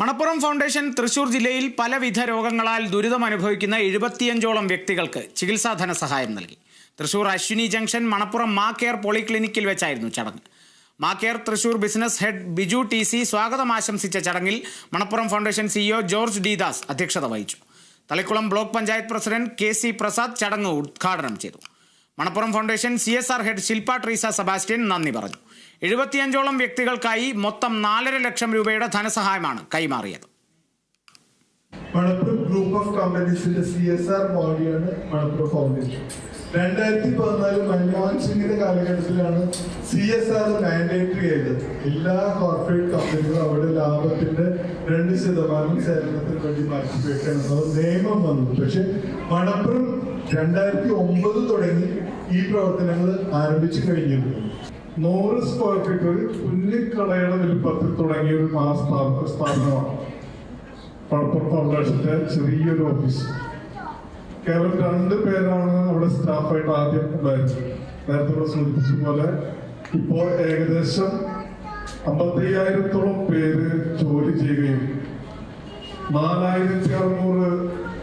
Manappuram foundation Thrissur ജില്ലയിൽ പലവിധ രോഗങ്ങളാൽ ദുരിതം അനുഭവിക്കുന്ന എഴുപത്തിയഞ്ചോളം വ്യക്തികൾക്ക് ചികിത്സാ ധനസഹായം നൽകി. തൃശൂർ അശ്വിനി ജംഗ്ഷൻ മണപ്പുറം മാ കെയർ പോളിക്ലിനിക്കിൽ വെച്ചായിരുന്നു ചടങ്ങ്. Ma care Thrissur business head Biju T C സ്വാഗതം ആശംസിച്ച ചടങ്ങിൽ Manappuram foundation CEO George D Das അധ്യക്ഷത വഹിച്ചു. Thalikulam block panchayat president K C Prasad ചടങ്ങ് ഉദ്ഘാടനം ചെയ്തു. Manappuram foundation C head Shilpa Treesa Sebastian നന്ദി പറഞ്ഞു. എഴുപത്തിയഞ്ചോളം വ്യക്തികൾക്കായി മൊത്തം നാലര ലക്ഷം രൂപയുടെ ധനസഹായമാണ് കൈമാറിയത്. മണപ്പുറം ഗ്രൂപ്പ് ഓഫ് കമ്പനീസിന്റെ സി എസ് ആർ ബോഡിയാണ് മണപ്പുറം ഫൗണ്ടേഷൻ രണ്ടായിരത്തി പതിനാല് മൻമോഹൻ സിംഗിന്റെ കാലഘട്ടത്തിലാണ് സി എസ് ആർ മാൻഡേറ്ററി ചെയ്തത് എല്ലാ കോർപ്പറേറ്റ് കമ്പനികളും അവരുടെ ലാഭത്തിന്റെ രണ്ട് ശതമാനം സേവനത്തിന് വേണ്ടി മാറ്റിവെക്കണം എന്നത് നിയമം വന്നു. പക്ഷെ മണപ്പുറം രണ്ടായിരത്തി ഒമ്പത് തുടങ്ങി ഈ പ്രവർത്തനങ്ങൾ ആരംഭിച്ചു കഴിഞ്ഞിരുന്നു. നൂറ് സ്ക്വയർ ഫീറ്റ് ഒരു പുല്ലിക്കടയുടെ വലുപ്പത്തിൽ തുടങ്ങിയ ഒരു മാസ് സ്ഥാപ- സ്ഥാപനമാണ്. പഴപ്പുറം ഫൗണ്ടേഷന്റെ ചെറിയൊരു ഓഫീസ് കേവലം രണ്ട് പേരാണ് അവിടെ സ്റ്റാഫായിട്ട് ആദ്യം ഉണ്ടായിരുന്നത്. നേരത്തെ ഇവിടെ സൂചിപ്പിച്ച പോലെ ഇപ്പോൾ ഏകദേശം അമ്പത്തയ്യായിരത്തോളം പേര് ജോലി ചെയ്യുകയും നാലായിരത്തി അറുന്നൂറ്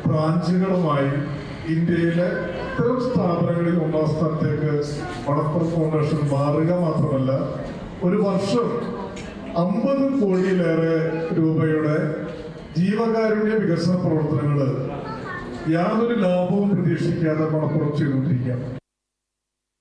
ബ്രാഞ്ചുകളുമായി ഇന്ത്യയിലെ ഇത്തരം സ്ഥാപനങ്ങളിൽ ഒന്നാം സ്ഥാനത്തേക്ക് മണപ്പുറം ഫൗണ്ടേഷൻ മാറുക മാത്രമല്ല ഒരു വർഷം അമ്പത് കോടിയിലേറെ രൂപയുടെ ജീവകാരുണ്യ വികസന പ്രവർത്തനങ്ങൾ യാതൊരു ലാഭവും പ്രതീക്ഷിക്കാതെ മണപ്പുറം ചെയ്തുകൊണ്ടിരിക്കുകയാണ്.